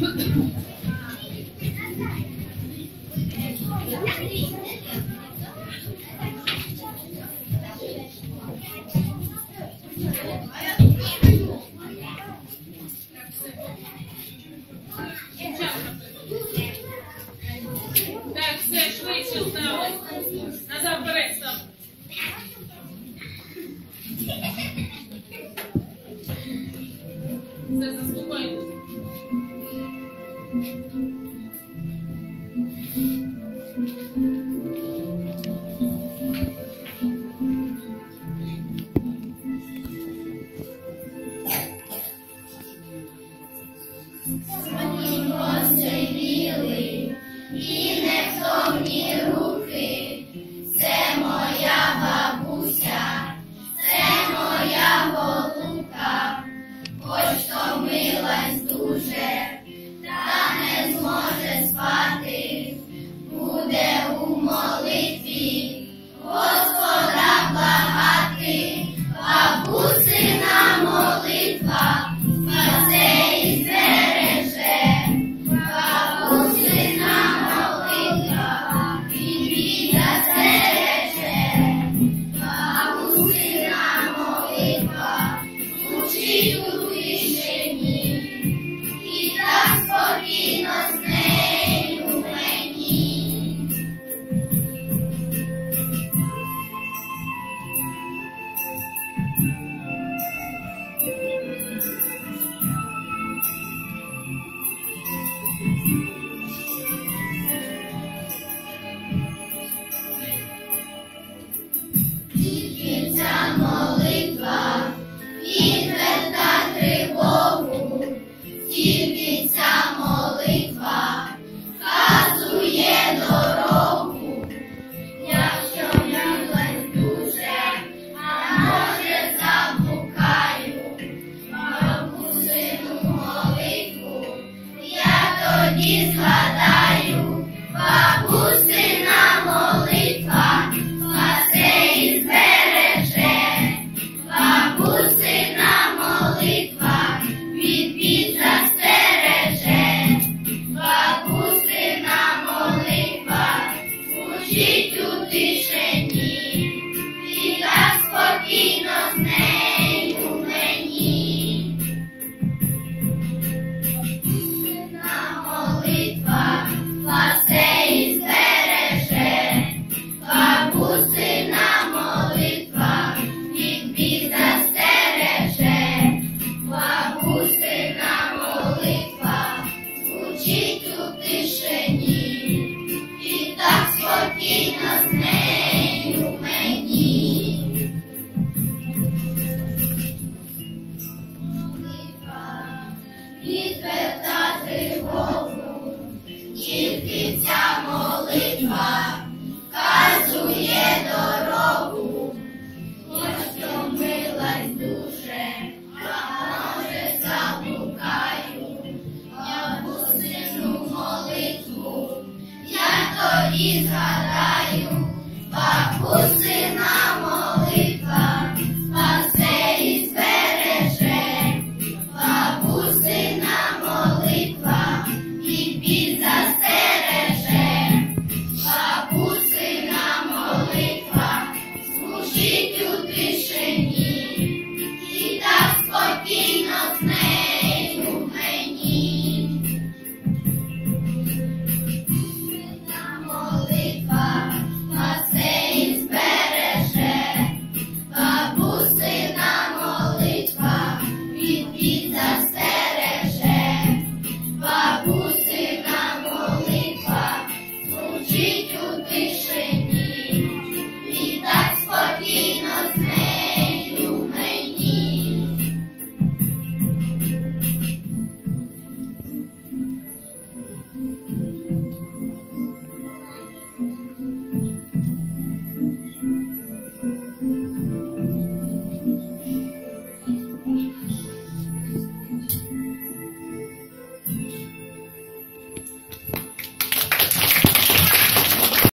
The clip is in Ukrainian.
Thank you. 嗯 Тільки ця молитва відверта тривогу, тільки ця молитва казує до. is love. Israel, Bacuce.